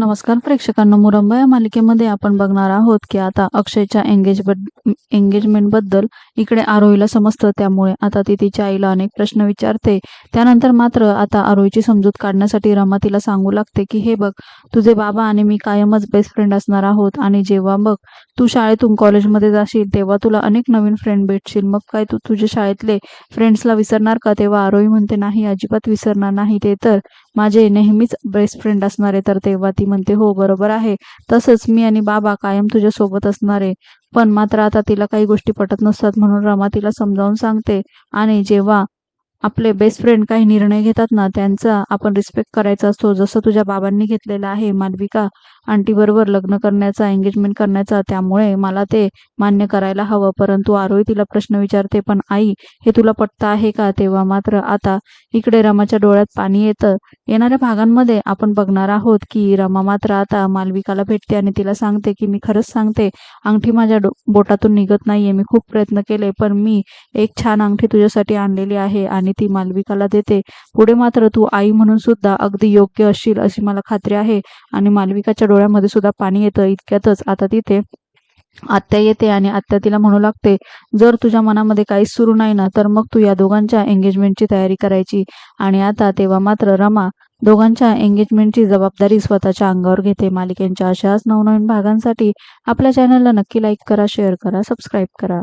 नमस्कार प्रेक्षकांनो मुरंबा या मालिकेमध्ये आपण बघणार आहोत की आता अक्षयच्या एंगेजमेंट एंगेजमेंटबद्दल इकडे आरोहीला समजतं. त्यामुळे आता ती तिच्या आईला अनेक प्रश्न विचारते. त्यानंतर मात्र आता आरोहीची समजूत काढण्यासाठी रमा तिला सांगू लागते की हे बघ तुझे बाबा आणि मी कायमच बेस्ट फ्रेंड असणार आहोत. आणि जेव्हा बघ तू शाळेतून कॉलेजमध्ये जाशील तेव्हा तुला अनेक नवीन फ्रेंड भेटशील. मग काय तू तुझ्या शाळेतले फ्रेंड्सला विसरणार का? तेव्हा आरोही म्हणते नाही अजिबात विसरणार नाही ते तर. माझे नेहमीच बेस्ट फ्रेंड असणारे तर तेव्हा ती म्हणते हो बरोबर आहे. तसंच मी आणि बाबा कायम तुझ्या सोबत आहे. पण मात्र आता तिला काही गोष्टी पटत नसतात म्हणून रमा तिला समजावून सांगते. आणि जेव्हा आपले बेस्ट फ्रेंड काही निर्णय घेतात ना त्यांचा आपण रिस्पेक्ट करायचा असतो. जसं तुझ्या बाबांनी घेतलेला आहे मालविका आंटी बरोबर लग्न करण्याचा एंगेजमेंट करण्याचा त्यामुळे मला ते मान्य करायला हवं. परंतु आरोही तिला प्रश्न विचारते पण आई हे तुला पटतं आहे का? तेव्हा मात्र आता इकडे रमाच्या डोळ्यात पाणी येतं. येणाऱ्या भागांमध्ये आपण बघणार आहोत की रमा मात्र आता मालविकाला भेटते आणि तिला सांगते की मी खरंच सांगते अंगठी माझ्या बोटातून निघत नाहीये. मी खूप प्रयत्न केले पण मी एक छान अंगठी तुझ्यासाठी आणलेली आहे आणि आणि ती मालविकाला देते. पुढे मात्र तू आई म्हणून सुद्धा अगदी योग्य असशील अशी मला खात्री आहे. आणि मालविकाच्या डोळ्यामध्ये सुद्धा पाणी येतं इतक्यातच. आता तिथे आत्या येते आणि आत्या तिला म्हणू लागते जर तुझ्या मनामध्ये काहीच सुरू नाही ना तर मग तू या दोघांच्या एंगेजमेंटची तयारी करायची. आणि आता तेव्हा मात्र रमा दोघांच्या एंगेजमेंटची जबाबदारी स्वतःच्या अंगावर घेते. मालिकेंच्या अशाच नवनवीन भागांसाठी आपल्या चॅनलला नक्की लाईक करा शेअर करा सबस्क्राईब करा.